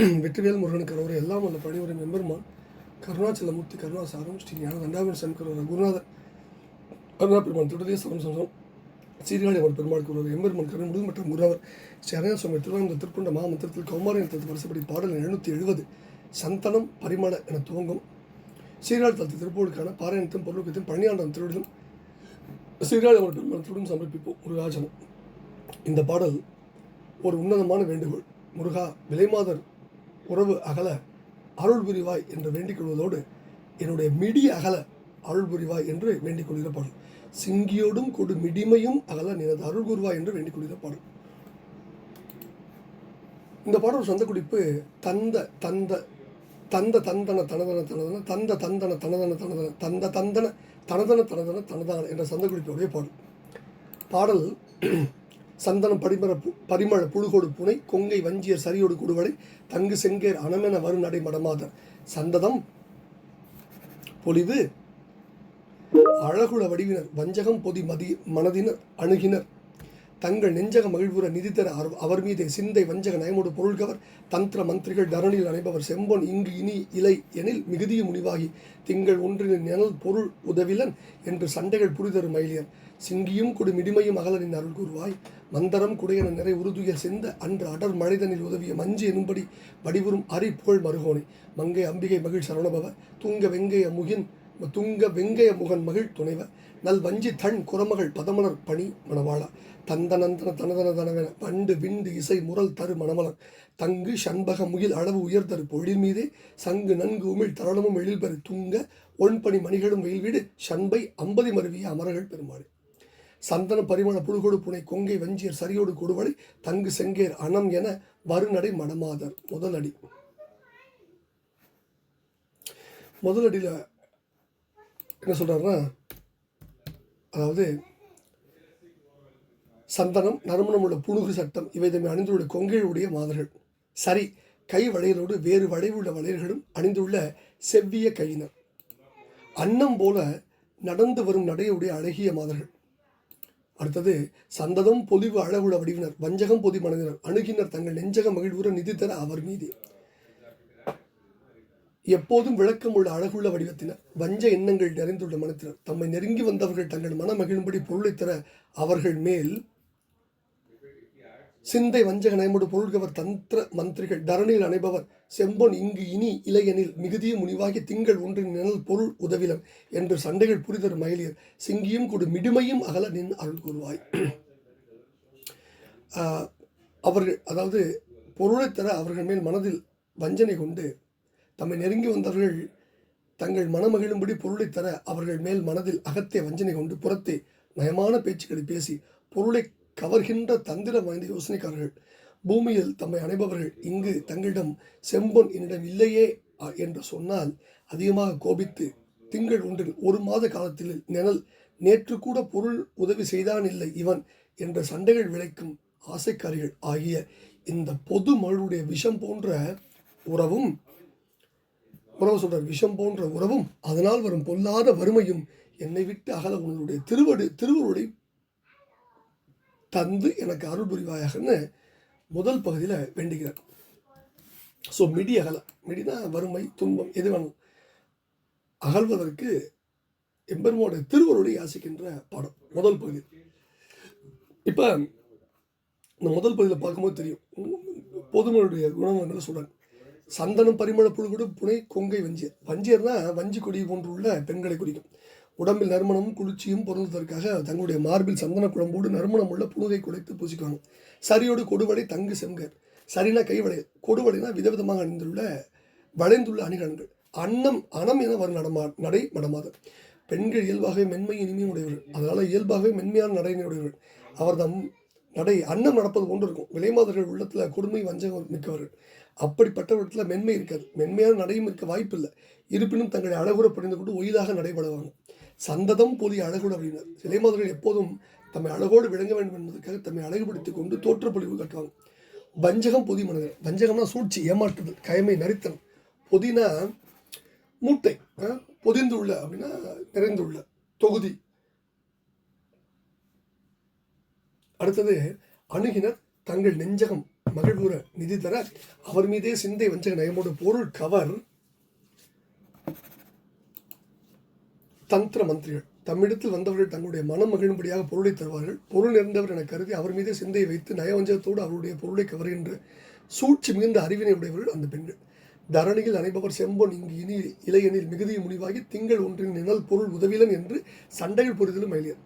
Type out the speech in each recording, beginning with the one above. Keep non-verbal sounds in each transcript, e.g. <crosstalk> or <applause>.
<clears throat> வெற்றிவேல் முருகனுக்கு கரோரை எல்லாம் அந்த பணிபுரியும் எம்பெருமான் கருணாச்சலமூர்த்தி கருணாசாரம் ஸ்ரீ ஞான தண்டாபுரம் சங்கரோர் குருநாதர் கருணா பெருமான் திருடதே சரம் சங்கம் சீர்காழி அவர் பெருமாள் கூறுவர் எம்பெருமான் கருண் மற்றும் குருவர் ஸ்ரீ சுவாமி திருவாரூர் திருக்குண்ட மாமந்திரத்தில் கௌமாரி தத்து வருஷப்படி பாடல் எழுநூற்றி எழுபது சந்தனம் பரிமள என துவங்கும். சீர்காழி தத்து திருப்பூருக்கான பாராயணத்தையும் பொருளுக்கத்தையும் பழனியாண்டம் திருடலும் சீர்காழி அவர் பெருமாள் சமர்ப்பிப்போம் முருகாஜனம் இந்த பாடல் ஒரு உன்னதமான வேண்டுகோள். முருகா விலைமாதர் உறவு அகல அருள் புரிவாய் என்று வேண்டிக் கொள்வதோடு என்னுடைய மிடி அகல அருள் புரிவாய் என்று வேண்டிக் கொள்கிற பாடல் சிங்கியோடும் கொடு மிடிமையும் அகல நினது அருள் புரிவாய் என்று வேண்டிக் கொள்கிற பாடல் இந்த பாடல் சொந்த குடிப்பு தந்த தந்த தந்த தந்தன தனதன தனதன தந்த தந்தன தனதன தனதன தந்த தந்தன தனதன தனதன தனதான என்ற சந்த குறிப்புடைய பாடல். பாடல் சந்தனம் படிமர பு- பரிமள புழுகோடு புனை கொங்கை வஞ்சியர் சரியோடு குடுவடை தங்கு செங்கேர் அனமென வரு நடை மடமாதர். சந்ததம் பொலிவு அழகுல வடிவினர் வஞ்சகம் பொதி மதி மனதினர் அணுகினர். தங்கள் நெஞ்சக மகிழ்வுற நிதித்தர அவர்- அவர் மீதே சிந்தை வஞ்சக நயமோடு பொருள்கவர் தந்திர மந்திரிகள் தரணியில் அணைபவர் செம்பொன் இங்கு இனி இலை எனில் மிகுதிய முனிவாகி திங்கள் ஒன்றின் நிழல் பொருள் உதவிலன் என்று சண்டைகள் புரிதரும் மயிலியர். சிங்கியும் கொடு மிடிமையும் அகலனின் அருள் கூறுவாய். மந்தரம் குடையன நிறை உருதுய சிந்த அன்று அடர் மழைதனில் உதவிய மஞ்சு எனும்படி வடிவுறும் அரி புகழ் மருகோனை. மங்கை அம்பிகை மகிழ் சரணபவ துங்க வெங்கைய முகின் துங்க வெங்கைய முகன் மகிழ் துணைவ. நல் வஞ்சி தன் குரமகள் பதமலர் பணி மணவாளா. தந்தனந்தன தனதன தனவென பண்டு விண்டு இசை முரல் தரு மணமலர். தங்கு சண்பக முகில் அளவு உயர்தரு பொழில் மீதே. சங்கு நன்கு உமிழ் தரளமும் எழில்பெரு துங்க. ஒன்பணி மணிகளும் வெயில்வீடு சண்பை அம்பதி மருவிய அமரர்கள் பெருமாள். சந்தன பரிமாண புழுகொடு புனை கொங்கை வஞ்சியர் சரியோடு கொடுவளை தங்கு செங்கேர் அனம் என வருநடை மடமாதர் முதலடி. முதலடியில் என்ன சொல்கிறாருன்னா அதாவது சந்தனம் நறுமணம் உள்ள புணுகு சட்டம் இவை தம்மை அணிந்துள்ள கொங்கையுடைய மாதர்கள். சரி கை வளையலோடு வேறு வளைவுள்ள வளையல்களும் அணிந்துள்ள செவ்விய கையினர். அன்னம் போல நடந்து வரும் நடையுடைய அழகிய மாதர்கள். அடுத்தது சந்ததம் பொலிவு அழகுள வடிவினர் வஞ்சகம் பொதி மனதினர் அணுகினர் தங்கள் நெஞ்சக மகிழ்வுற நிதி தர அவர் மீது. எப்போதும் விளக்கம் உள்ள அழகுள்ள வடிவத்தினர் வஞ்ச எண்ணங்கள் நிறைந்துள்ள மனத்தினர். தம்மை நெருங்கி வந்தவர்கள் தங்கள் மன மகிழும்படி பொருளை தர அவர்கள் மேல் சிந்தை வஞ்சக நயமுடு பொருள்கவர் தந்திர மந்திரிகள் தரணியில் அணைபவர் செம்பொன் இங்கு இனி இளையனில் மிகுதிய முனிவாகி திங்கள் ஒன்றின் நிழல் பொருள் உதவிலம் என்று சண்டைகள் புரிதர் மயிலியர். சிங்கியும் கொடு மிடுமையும் அகல நின் அருள் கூறுவாய். ஆஹ், அவர்கள் அதாவது பொருளை தர அவர்கள் மேல் மனதில் வஞ்சனை கொண்டு தம்மை நெருங்கி வந்தவர்கள் தங்கள் மனமகிழும்படி பொருளை தர அவர்கள் மேல் மனதில் அகத்தே வஞ்சனை கொண்டு புறத்தே நயமான பேச்சுக்களை பேசி பொருளை கவர்கின்ற தந்திரம் வாய்ந்த யோசனைக்காரர்கள். பூமியில் தம்மை அணைபவர்கள் இங்கு தங்களிடம் செம்பொன் என்னிடம் இல்லையே என்று சொன்னால் அதிகமாக கோபித்து திங்கள் ஒன்றில் ஒரு மாத காலத்தில் நிழல் நேற்று கூட பொருள் உதவி செய்தான் இல்லை இவன் என்ற சண்டைகள் விளைக்கும் ஆசைக்காரிகள் ஆகிய இந்த பொது மழுடைய விஷம் போன்ற உறவும் உறவு சொல்றார் விஷம் போன்ற உறவும் அதனால் வரும் பொல்லாத வறுமையும் என்னை விட்டு அகல உன்னுடைய திருவடி திருவருளை தந்து எனக்கு அருள் புரிவாயாகன்னு முதல் பகுதியில் வேண்டுகிறார் ஸோ மிடி அகல மிடினா வறுமை துன்பம் எது வேணும்? அகல்வதற்கு எம்பெருமோட திருவருளை யாசிக்கின்ற பாடம் முதல் பகுதி. இப்போ இந்த முதல் பகுதியில் பார்க்கும்போது தெரியும். பொதுமனுடைய குணங்களை சொல்கிறாங்க சந்தனம் பரிமள புழுகுடு புனை கொங்கை வஞ்சியர். வஞ்சியர்னா வஞ்சி கொடி போன்றுள்ள பெண்களை குறிக்கும். உடம்பில் நறுமணமும் குளிர்ச்சியும் பொருந்துவதற்காக தங்களுடைய மார்பில் சந்தன குழம்போடு நறுமணம் உள்ள புழுகை குடைத்து பூசிக்குவாங்க சரியோடு கொடுவடை தங்கு செங்கர் சரினா கைவளை கொடுவடைனா விதவிதமாக அணிந்துள்ள வளைந்துள்ள அணிகலன்கள். அன்னம் அனம் என வரும் நடமா நடை மடமாதர் பெண்கள் இயல்பாகவே மென்மை இனிமையும் உடையவர்கள். அதனால் இயல்பாகவே மென்மையான நடையினை உடையவர்கள். அவர் தம் நடை அன்னம் நடப்பது போன்று இருக்கும். விலைமாதர்கள் உள்ளத்தில் கொடுமை வஞ்சகம் மிக்கவர்கள். அப்படிப்பட்டவற்றில் மென்மை இருக்காது. மென்மையான நடையும் இருக்க வாய்ப்பில்லை. இருப்பினும் தங்களை அழகுற புரிந்து கொண்டு ஒயிலாக நடைபெறுவாங்க. சந்ததம் போதிய அழகுட அப்படின்னார் சிலைமாதர்கள் எப்போதும் தம்மை அழகோடு விளங்க வேண்டும் என்பதற்காக தம்மை அழகுபடுத்திக் கொண்டு தோற்றப்பொழிவு காட்டுவாங்க. வஞ்சகம் பொதி மனிதர் வஞ்சகம்னா சூழ்ச்சி ஏமாற்றுதல் கயமை நரித்தனம் பொதினா மூட்டை பொதிந்துள்ள அப்படின்னா நிறைந்துள்ள தொகுதி. அடுத்தது அணுகினர் தங்கள் நெஞ்சகம் மகிழ்வுற நிதி தர அவர் மீதே சிந்தை வஞ்சக நயமோட பொருள் கவர். தந்திர மந்திரிகள் தம்மிடத்தில் வந்தவர்கள் தங்களுடைய மனம் மகிழும்படியாக பொருளை தருவார்கள். பொருள் நிறைந்தவர் என கருதி அவர் மீதே சிந்தையை வைத்து நயவஞ்சகத்தோடு அவருடைய பொருளை கவர்கின்ற சூழ்ச்சி மிகுந்த அறிவினை உடையவர்கள் அந்த பெண்கள். தரணியில் அணைபவர் செம்பொன் இங்கு இனி இளையனில் மிகுதியை முடிவாகி திங்கள் ஒன்றின் நிழல் பொருள் உதவிலன் என்று சண்டைகள் புரிதலும் மயிலியர்.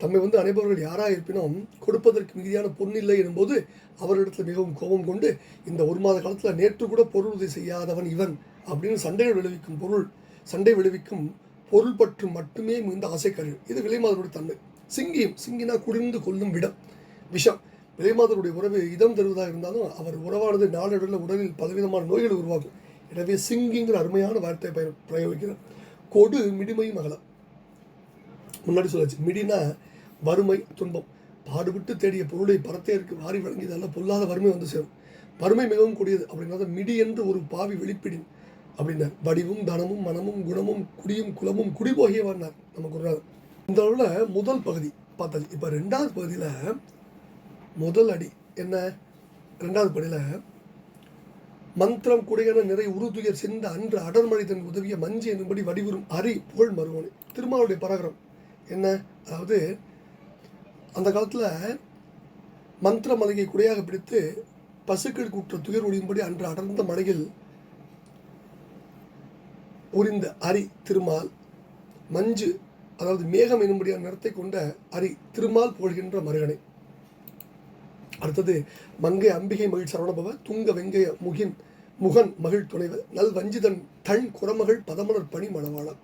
தம்மை வந்து அனைபவர்கள் யாராக இருப்பினும் கொடுப்பதற்கு மிகுதியான பொன்னில்லை எனும்போது அவரிடத்தில் மிகவும் கோபம் கொண்டு இந்த ஒரு மாத காலத்தில் நேற்று கூட பொருள் உதவி செய்யாதவன் இவன் அப்படின்னு சண்டைகள் விளைவிக்கும் பொருள் சண்டை விளைவிக்கும் பொருள் பற்று மட்டுமே மிகுந்த ஆசைக்கழிவு இது விலைமாதருடைய தன்மை. சிங்கியும் சிங்கினா குடிந்து கொள்ளும் விடம் விஷம். விலைமாதருடைய உறவு இதம் தருவதாக இருந்தாலும் அவர் உறவானது நாளடைவில் உடலில் பலவிதமான நோய்கள் உருவாகும் எனவே சிங்கிங்கிற அருமையான வார்த்தையை பயன் பிரயோகிக்கிறார். கொடு மிடிமையும் அகலம். முன்னாடி சொல்லாச்சு மிடினா வறுமை துன்பம். பாடுபட்டு தேடிய பொருளை பரத்தையருக்கு வாரி வழங்கியதால பொல்லாத வறுமை வந்து சேரும். வறுமை மிகவும் கூடியது. அப்படின்னா மிடி என்று ஒரு பாவி வெளிப்பிடின். அப்படின்னார் வடிவும் தனமும் மனமும் குணமும் குடியும் குலமும் குடிபோகியவர்னார் நம்ம குருநாதர் இந்த அளவில் முதல் பகுதி பார்த்தாச்சு இப்போ ரெண்டாவது பகுதியில் முதல் அடி என்ன? ரெண்டாவது படியில் மந்திரம் குடையன நிறை உருதுயர் சிந்த அன்று அடர்மழை தன் உதவிய மஞ்சு என்னும்படி வடிவரும் அரி புகழ் மருவனை திருமாவளுடைய பரகரம் என்ன? அதாவது அந்த காலத்தில் மந்திர மலையை குடையாக பிடித்து பசுக்கள் கூற்ற துயர் ஒழியும்படி அன்று அடர்ந்த மலையில் உரிந்த அரி திருமால் மஞ்சு அதாவது மேகம் என்னும்படியான நிறத்தை கொண்ட அரி திருமால் புகழ்கின்ற மருகனை. அடுத்தது மங்கை அம்பிகை மகிழ் சரவணபவ துங்க வெங்கைய முகின் முகன் மகிழ் துணைவ நல் வஞ்சிதன் தன் குரமகள் பதமலர் பணி மணவாளன்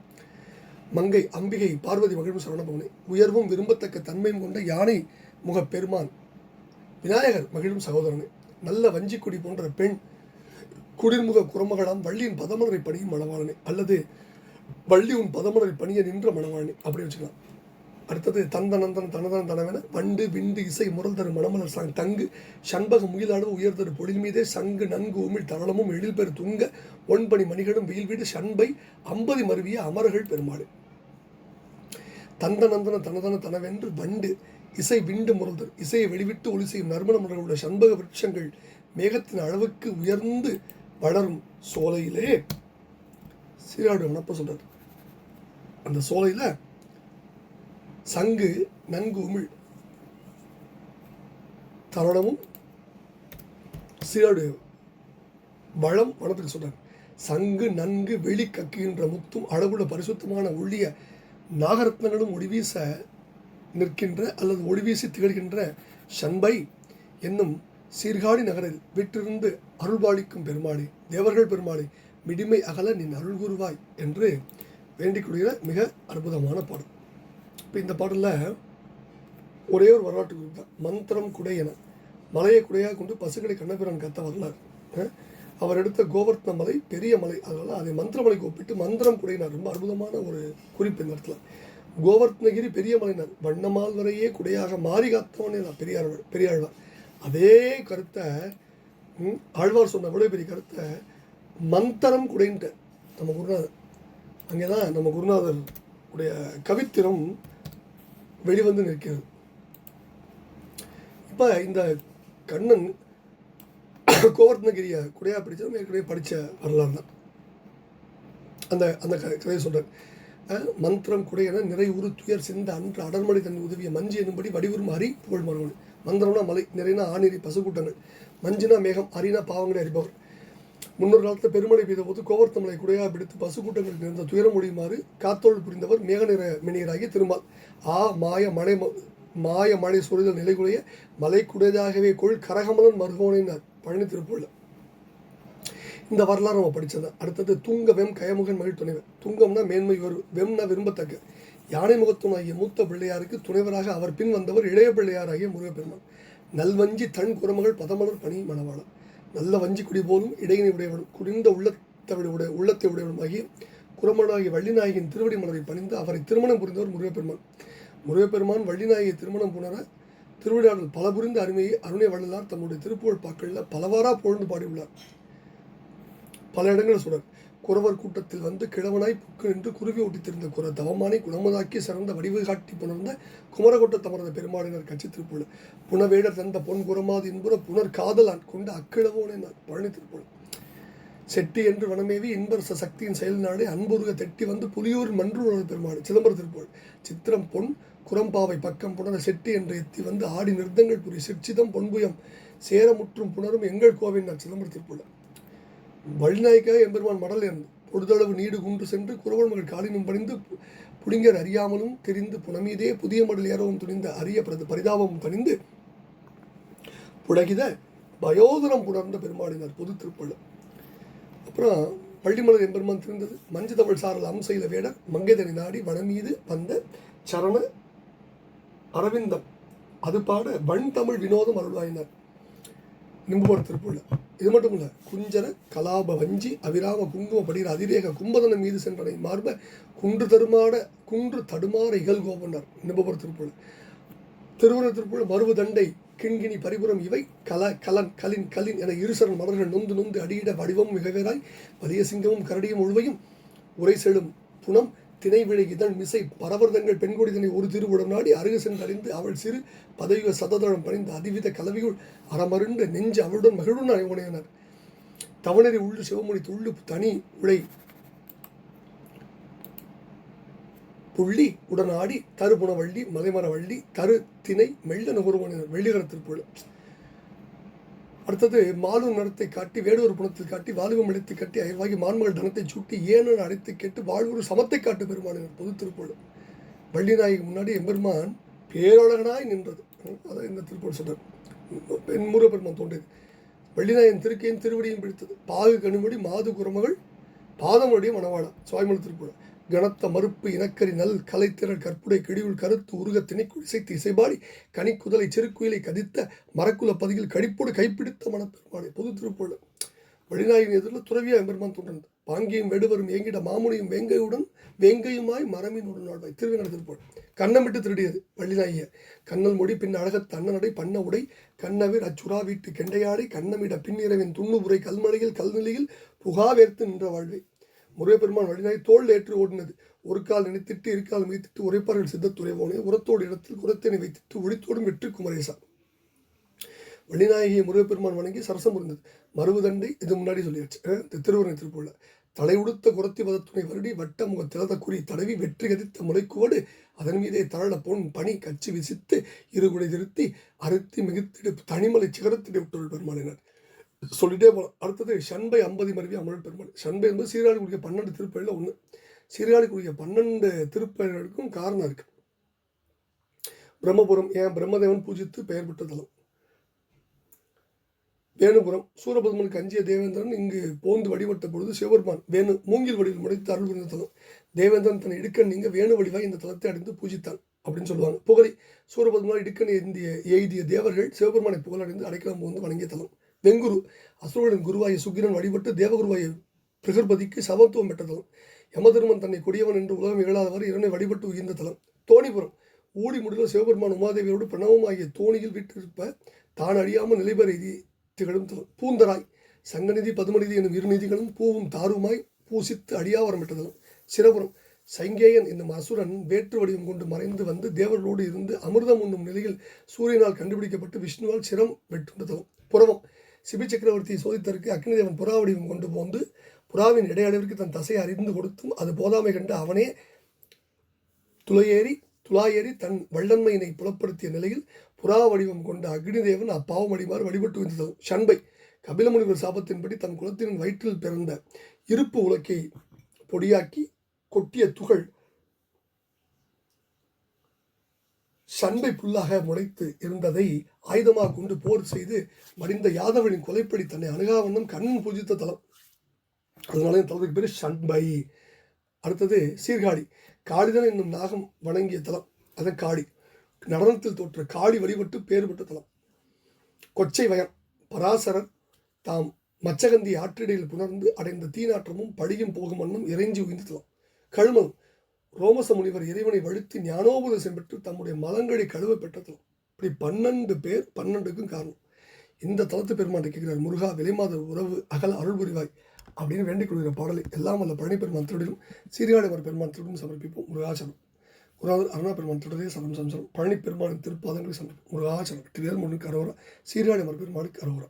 மங்கை அம்பிகை பார்வதி மகிழும் சரவணபவனை உயர்வும் விரும்பத்தக்க தன்மையும் கொண்ட யானை முகப் பெருமான் விநாயகர் மகிழும் சகோதரனை நல்ல வஞ்சிக்குடி போன்ற பெண் குடிர்முக குரமகளாம் வள்ளியின் பதமலரை பணியும் மணவாளனை. அல்லது வள்ளி உன் பதமலரை பணிய நின்ற மணவாளனை. அப்படி வச்சுக்கலாம். அடுத்தது தந்த நந்தன தனதன தனவென வண்டு விண்டு இசை முரல் தரு மணமலர் சாங். தங்கு சண்பக முயலாளவு உயர்தரு பொழில் மீதே சங்கு நன்கு உமிழ் தரளமும் எழில் பெரு துங்க ஒன்பணி மணிகளும் வெயில் வீடு சண்பை அம்பதி மருவிய அமரர்கள் பெருமாள். தந்த நந்தன தனதன தனவென்று வண்டு இசை விண்டு முரல்தர் இசையை வெளிவிட்டு ஒளி செய்யும் நறுமண உள்ள சண்பக விருட்சங்கள் மேகத்தின் அளவுக்கு உயர்ந்து வளரும் சோலையிலே சீராடு வனப்ப சொல்றார் அந்த சோலையில் சங்கு நன்கு உமிழ். தருணமும் சீராடு வளம் வனத்துக்கு சொல்றார் சங்கு நன்கு வெளி கக்குகின்ற முத்தும் அளவுள்ள பரிசுத்தமான ஒளிய நாகரத்னங்களும் ஒளிவீச நிற்கின்ற அல்லது ஒளிவீசி திகழ்கின்ற சண்பை என்னும் சீர்காழி நகரில் விட்டிருந்து அருள்பாளிக்கும் பெருமாளே தேவர்கள் பெருமாளே மிடிமை அகல நின் அருள் கூறுவாய் என்று வேண்டிக் கொள்கிற மிக அற்புதமான பாடல். இப்போ இந்த பாடலில் ஒரே ஒரு வரலாற்று குறிப்பு தான். மந்திரம் குடையன மலையை குடையாக கொண்டு பசுக்களை கண்ணபிரான் கத்த வரலாறு. அவர் எடுத்த கோவர்த்தன மலை பெரிய மலை அதனால் அதை மந்திரமலைக்கு ஒப்பிட்டு மந்திரம் குடையினார். ரொம்ப அற்புதமான ஒரு குறிப்பு இந்த இடத்துல. கோவர்த்தனகிரி பெரிய மலையினார். வண்ணமால் வரையே குடையாக மாறி காத்தவனே நான் பெரியார் பெரியாழ்வார் அதே கருத்தை ஆழ்வார் சொன்ன இவ்வளோ பெரிய கருத்தை மந்திரம் குடைன்ட்டு நம்ம குருநாதர். அங்கே தான் நம்ம குருநாதர் உடைய கவித்திரம் வெளிவந்து நிற்கிறது. இப்போ இந்த கண்ணன் <coughs> கோவர்த்தனகிரியை குடையாக படித்தவங்க ஏற்கனவே படித்த வரலாறு தான் அந்த அந்த க கதையை சொல்கிறேன் மந்திரம் குடையென நிறை உரு துயர் சிந்த அன்று அடர்மலை தன் உதவிய மஞ்சு என்னும்படி வடிவுறும் அரி புகழ் மரவன் மந்திரம்னா மலை நிறைனா ஆணிரி பசுக்கூட்டங்கள். மஞ்சுனா மேகம் அரினா பாவங்களை அறிபவர். முன்னொரு காலத்தில் பெருமழை பெய்த போது கோவர்த்தமலை குடையாக பிடித்து பசுக்கூட்டங்கள் இருந்த துயரம் முடியுமாறு காத்தோடு புரிந்தவர் மேக நிற திருமால். ஆ மாய மலை ம- மாய மழை சொரிதல் நிலைகுடைய மலை குடையதாகவே கொள் கரகமலன் மருகோனினார் பழனி திருப்பூரில். இந்த வரலாறு நம்ம படித்தது அடுத்தது துங்க வெம் கயமுகன் மகிழ் துணைவர் துங்கம்னா மேன்மை வரு வெம்னா விரும்பத்தக்க. யானை முகத்துவனாகிய மூத்த பிள்ளையாருக்கு துணைவராக அவர் பின் வந்தவர் இளைய பிள்ளையாராகிய முருகப்பெருமான். நல்வஞ்சி தன் குரமகள் பதமலர் பணி மணவாளன். நல்ல வஞ்சி குடி போலும் இடையினை உடையவனும். குடிந்த உள்ளத்தை உடைய உள்ளத்தை உடையவனும் குரமனாகிய வள்ளிநாயகின் திருவடி மலரை பணிந்து அவரை திருமணம் புரிந்தவர் முருகப்பெருமான். முருகப்பெருமான் வள்ளிநாயகி திருமணம் புணர திருவிழாவில் பல புரிந்த அருமையை அருணை வள்ளலார் தம்முடைய திருப்புகழ் பாக்களில் பலவாறாக புகழ்ந்து பாடியுள்ளார். பல இடங்களில் சொல்றார் குறவர் கூட்டத்தில் வந்து கிழவனாய் புக்கு நின்று குருவி ஒட்டித்திருந்த குற தவமானை குணமதாக்கி சிறந்த வடிவு காட்டி புணர்ந்த குமரகோட்ட தமரத பெருமாளினர் கட்சி திருப்புள்ள புனவேடர் தந்த பொன் குரமாது இன்புற புனர் காதலான் கொண்ட அக்கிழவோனே நான் பழனி திருப்புள்ள செட்டி என்று வனமேவி இன்பரச சக்தியின் செயல் நாடு அன்புருக தெட்டி வந்து புலியூர் மன்று உணர்வு பெருமாள் சிதம்பர திருப்புகள் சித்திரம் பொன் குரம்பாவை பக்கம் புணர செட்டி என்று எத்தி வந்து ஆடி நிறுத்தங்கள் புரிய சிற்சிதம் பொன்புயம் சேரமுற்றும் புணரும் எங்கள் கோவின் நான் சிதம்பர திருப்புள்ள வழிநாய்க்காக எம்பெருமான் மடல் இருந்து பொழுதளவு நீடு குன்று சென்று குறவன் மகள் காலினும் பணிந்து புடிங்கர் புலிங்கர் அறியாமலும் தெரிந்து புனமீதே புதிய மடல் ஏறவும் துணிந்த அரிய பிரத பரிதாபமும் பணிந்து புடகித பயோதரம் புணர்ந்த பெருமாளினார் பொது திருப்பள்ளம் அப்புறம் பள்ளிமலர் எம்பெருமான் திருந்தது. மஞ்சதமிழ் சாரல் அம்சையில வேடர் மங்கைதனி நாடி வனமீது வந்த சரண அரவிந்தம். அது பாட வன் தமிழ் வினோதம் அருள்வாயினர். நிம்புவர் திருப்புள்ள இது மட்டும் இல்ல குஞ்சர கலாப வஞ்சி அவிராம குங்கும படிகிற அதிரேக கும்பதனம் மீது சென்றனை மார்ப குன்று தருமாட குன்று தடுமாற இகழ்கோபனார் நிம்புவர் திருப்புள்ள திருவண்ண திருப்புள்ள மருவு தண்டை கிண்கிணி பரிபுரம் இவை கல கலன் கலின் கலின் என இருசரன் மலர்கள் நொந்து நொந்து அடியிட வடிவம் மிகவேராய் வலிய சிங்கமும் கரடியும் உழுவையும் உரை செழும் புனம் திணைவிழி இதழ் மிசை பரவர்தங்கள் பெண்கொடிதனை ஒரு திருவுடம் நாடி அருகு சென்றறிந்து அவள் சிறு பதவிய சததளம் பணிந்த அதிவித கலவியுள் அறமருண்ட நெஞ்சு அவளுடன் மகிழுடன் அனைவனையனர் தவணரை உள்ளு சிவமொழி துள்ளு தனி உழை புள்ளி உடனாடி தருபுணவள்ளி மலைமரவள்ளி தரு திணை மெல்ல நுகர்வனர் வெள்ளிகரத்திற்குள்ள அடுத்தது மாலும் நடத்தை காட்டி வேடூர் புணத்தில் காட்டி வாலிபம் அழைத்து கட்டி அயல்வாகி மான்மகள் தனத்தை சூட்டி ஏனன் அழைத்து கேட்டு வாழ்வூர் சமத்தை காட்டு பெருமானினர் பொது திருப்பொழு வள்ளிநாயகி முன்னாடி எம்பெருமான் பேரழகனாய் நின்றது. அதை இந்த திருப்பூர் சொல்கிறார் பெண் முருகப்பெருமான் தோன்றியது. வள்ளிநாயகன் திருக்கையின் திருவடியும் பிடித்தது. பாகு கனிமொழி மாது குரமகள் பாதமொழிய மணவாளா சுவாமிமலை திருப்பூர் கனத்த மறுப்பு இனக்கரி நல் கலைத்திறன் கற்புடை கிடியுள் கருத்து உருக திணைக்குள் இசைத்து இசைபாடி கனிக்குதலை செருக்குயிலை கதித்த மரக்குல பதியில் கடிப்போடு கைப்பிடித்த மனப்பெருமானை பொது திருப்பூர் வழிநாயின் எதிரில் துறவியா எம்பெருமான் தொடர்ந்து பாங்கியும் வெடுவரும் ஏங்கிட மாமுனியும் வேங்கையுடன் வேங்கையுமாய் மரமின் ஒரு நாள்வாய். திருவிழா திருப்போல் கண்ணமிட்டு திருடியது வள்ளிநாய கண்ணல் மொழி பின் அழகத் தன்னடை பண்ண உடை கண்ணவிர் அச்சுரா வீட்டு கெண்டையாடை கண்ணமிட பின்னிரவின் துண்ணுபுரை கல்மலையில் கல்நிலையில் புகாவேர்த்து நின்ற வாழ்வை. முருகப்பெருமான் வழிநாய் தோல் ஏற்று ஓடினது. ஒரு கால் நினைத்திட்டு இருக்கால் மீத்திட்டு உரைப்பார்கள் சித்தத்துறைவோனே உரத்தோடு இடத்தில் குரத்தினை வைத்திட்டு ஒளித்தோடும் வெற்றி குமரேசா. வள்ளிநாயகியை முருகப்பெருமான் வணங்கி சரசம் புரிந்தது மறுவுதண்டை இது முன்னாடி சொல்லியாச்சு. அஹ் திருவருணை திருப்பூர்ல தலை உடுத்த குரத்தி பதத்துணை வருடி வட்ட முக திறத குறி தடவி வெற்றி கதித்த முளைக்குவடு அதன் மீதே தரள பொன் பனி கச்சி விசித்து இருகுடை திருத்தி அறுத்தி மிகுத்திடு தனிமலை சிகரத்திட்டு விட்டுள் பெருமானினர் சொல்லிட்டே போகலாம் அடுத்தது ஷண்பை ஐம்பது மருவி அமரன் பெருமாள். ஷண்பை என்பது சீர்காழி குடிக்க பன்னெண்டு திருப்பதியில் ஒன்று சீர்காழி குடிக்க பன்னெண்டு திருப்பதிகளுக்கும் காரணம் இருக்கு. பிரம்மபுரம் ஏன் பிரம்மதேவன் பூஜித்து பெயர் பெற்ற தலம்? வேணுபுரம் சூரபதுமனுக்கு அஞ்சிய தேவேந்திரன் இங்கு போந்து வழிபட்ட பொழுது சிவபெருமான் வேணு மூங்கில் வடிவில் முடித்து அருள் புரிந்த தலம். தேவேந்திரன் தன் இடுக்கன் நீங்க வேணு வடிவாய் இந்த தலத்தை அடைந்து பூஜித்தான் அப்படின்னு சொல்லுவாங்க. புகழை சூரபதுமான் இடுக்கன் ஏந்திய எய்திய தேவர்கள் சிவபெருமானை புகழடைந்து அடைக்கலம் வந்து வணங்கிய தலம். வெங்குரு அசுரனின் குருவாய சுக்கிரன் வழிபட்டு தேவகுருவாய பிரகற்பதிக்கு சமத்துவம் பெற்ற தலம் யமதர்மன் தன்னை கொடியவன் என்று உலகம் இகழாதவர் இரனை வழிபட்டு உயர்ந்த தலம். தோணிபுரம் ஊடி முடிவில் சிவபெருமான் உமாதேவியோடு பிரணவமாகிய தோணியில் வீட்டிருப்ப தான் அழியாமல் நிலைபெற திகழும் தலம். பூந்தராய் சங்கநிதி பதுமநிதி எனும் இரு நிதிகளும் பூவும் தாருமாய் பூசித்து அடியாவரம் பெற்றதலம். சிரபுரம் சங்கேயன் என்னும் அசுரன் வேற்று வடிவம் கொண்டு மறைந்து வந்து தேவர்களோடு இருந்து அமிர்தம் உண்ணும் நிலையில் சூரியனால் கண்டுபிடிக்கப்பட்டு விஷ்ணுவால் சிரம் வெட்டுண்டதலம் புறவம் சிபி சக்கரவர்த்தியை சோதித்தற்கு அக்னிதேவன் புறா வடிவம் கொண்டு போந்து புறாவின் இடையளவிற்கு தன் தசையை அறிந்து கொடுத்தும் அது போதாமை கண்டு அவனே துளையேறி துளாயேறி தன் வல்லன்மையினை புலப்படுத்திய நிலையில் புறா வடிவம் கொண்ட அக்னிதேவன் அப்பாவம் அடிமாறு வழிபட்டு வந்தது சண்பை கபிலமுனிவர் சாபத்தின்படி தன் குலத்தின் வயிற்றில் பிறந்த இருப்பு உலக்கை பொடியாக்கி கொட்டிய துகள் சண்டை புல்லாக முளைத்து இருந்ததை ஆயுதமாக கொண்டு போர் செய்து மடிந்த யாதவனின் கொலைப்படி தன்னை அணுகாவண்ணம் கண்ணன் பூஜித்த தலம். அதனால என் தலத்துக்கு பேர் சண்பை. அடுத்தது சீர்காழி. காளிதன் என்னும் நாகம் வணங்கிய தலம். அதன் காடி நடனத்தில் தோற்ற காடி வழிபட்டு பேர் பெற்ற தலம். கொச்சை வயம் பராசரர் தாம் மச்சகந்தி ஆற்றிடையில் புணர்ந்து அடைந்த தீநாற்றமும் பழியும் போகும் வண்ணம் இறைஞ்சி உயிர்ந்து தலம். கழுமம் ரோமச முனிவர் இறைவனை வழுத்தி ஞானோபதேசம் பெற்று தம்முடைய மலங்களை கழுவ பெற்ற தலம் இப்படி பன்னெண்டு பேர் பன்னெண்டுக்கும் காரணம். இந்த தலத்து பெருமாட்டை கேட்கிறார் முருகா விலைமாத உறவு அகல அருள் புரிவாய் அப்படின்னு வேண்டிக் கொள்கிற பாடலை எல்லாம் அல்ல பழனி பெருமான் திருடிலும் சீர்காழிவர் பெருமான் திருடும் சமர்ப்பிப்போம். முருகாசனம். குருநாதர் அருணா பெருமான் திருடதே சரம் சம்சரம் பழனி பெருமானின் திருப்பாதங்களை சமர்ப்பிப்போம். முருகாசனம். வெற்றிவேல் முன்னுக்கு அரோரா சீர்காழிவர் பெருமானுக்கு அரோரா.